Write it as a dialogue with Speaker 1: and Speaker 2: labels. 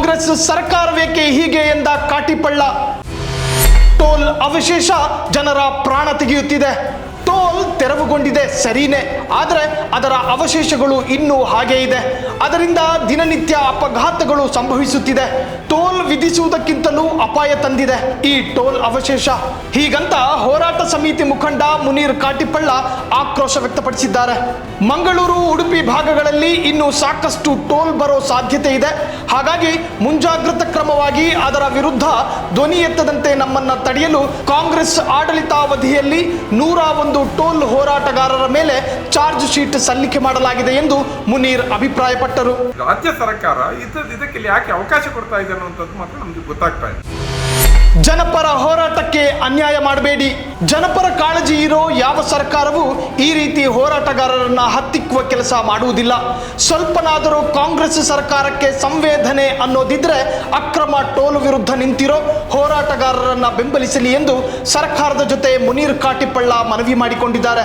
Speaker 1: ಕಾಂಗ್ರೆಸ್ ಸರ್ಕಾರವೇಕೆ ಹೀಗೆ ಎಂದ ಕಾಟಿಪಳ್ಳ? ಟೋಲ್ ಅವಶೇಷ ಜನರ ಪ್ರಾಣ ತೆಗೆಯುತ್ತಿದೆ. ಟೋಲ್ ತೆರವುಗೊಂಡಿದೆ ಸರಿನೇ, ಆದರೆ ಅದರ ಅವಶೇಷಗಳು ಇನ್ನೂ ಹಾಗೆ ಇದೆ. ಅದರಿಂದ ದಿನನಿತ್ಯ ಅಪಘಾತಗಳು ಸಂಭವಿಸುತ್ತಿದೆ. ಟೋಲ್ ವಿಧಿಸುವುದಕ್ಕಿಂತಲೂ ಅಪಾಯ ತಂದಿದೆ ಈ ಟೋಲ್ ಅವಶೇಷ. ಹೀಗಂತ ಹೋರಾಟ ಸಮಿತಿ ಮುಖಂಡ ಮುನೀರ್ ಕಾಟಿಪಳ್ಳ ಆಕ್ರೋಶ ವ್ಯಕ್ತಪಡಿಸಿದ್ದಾರೆ. ಮಂಗಳೂರು, ಉಡುಪಿ ಭಾಗಗಳಲ್ಲಿ ಇನ್ನು ಸಾಕಷ್ಟು ಟೋಲ್ ಬರೋ ಸಾಧ್ಯತೆ ಇದೆ. ಹಾಗಾಗಿ ಮುಂಜಾಗ್ರತಾ ಕ್ರಮವಾಗಿ ಅದರ ವಿರುದ್ಧ ಧ್ವನಿ ಎತ್ತದಂತೆ ನಮ್ಮನ್ನ ತಡೆಯಲು ಕಾಂಗ್ರೆಸ್ ಆಡಳಿತಾವಧಿಯಲ್ಲಿ ನೂರ ಒಂದು ಟೋಲ್ ಹೋರಾಟಗಾರರ ಮೇಲೆ ಚಾರ್ಜ್ ಶೀಟ್ ಸಲ್ಲಿಕೆ ಮಾಡಲಾಗಿದೆ ಎಂದು ಮುನೀರ್ ಅಭಿಪ್ರಾಯಪಟ್ಟರು.
Speaker 2: ರಾಜ್ಯ ಸರ್ಕಾರ ಇದಕ್ಕೆ ಯಾಕೆ ಅವಕಾಶ ಕೊಡ್ತಾ ಇದೆ ಅನ್ನುವಂಥದ್ದು ಮಾತ್ರ ನಮಗೆ ಗೊತ್ತಾಗ್ತಾ ಇದೆ.
Speaker 1: ಜನಪರ ಹೋರಾಟಕ್ಕೆ ಅನ್ಯಾಯ ಮಾಡಬೇಡಿ. ಜನಪರ ಕಾಳಜಿ ಇರೋ ಯಾವ ಸರ್ಕಾರವೂ ಈ ರೀತಿ ಹೋರಾಟಗಾರರನ್ನ ಹತ್ತಿಕ್ಕುವ ಕೆಲಸ ಮಾಡುವುದಿಲ್ಲ. ಸ್ವಲ್ಪನಾದರೂ ಕಾಂಗ್ರೆಸ್ ಸರ್ಕಾರಕ್ಕೆ ಸಂವೇದನೆ ಅನ್ನೋದಿದ್ರೆ ಅಕ್ರಮ ಟೋಲ್ ವಿರುದ್ಧ ನಿಂತಿರೋ ಹೋರಾಟಗಾರರನ್ನ ಬೆಂಬಲಿಸಲಿ ಎಂದು ಸರ್ಕಾರದ ಜೊತೆ ಮುನೀರ್ ಕಾಟಿಪಳ್ಳ ಮನವಿ ಮಾಡಿಕೊಂಡಿದ್ದಾರೆ.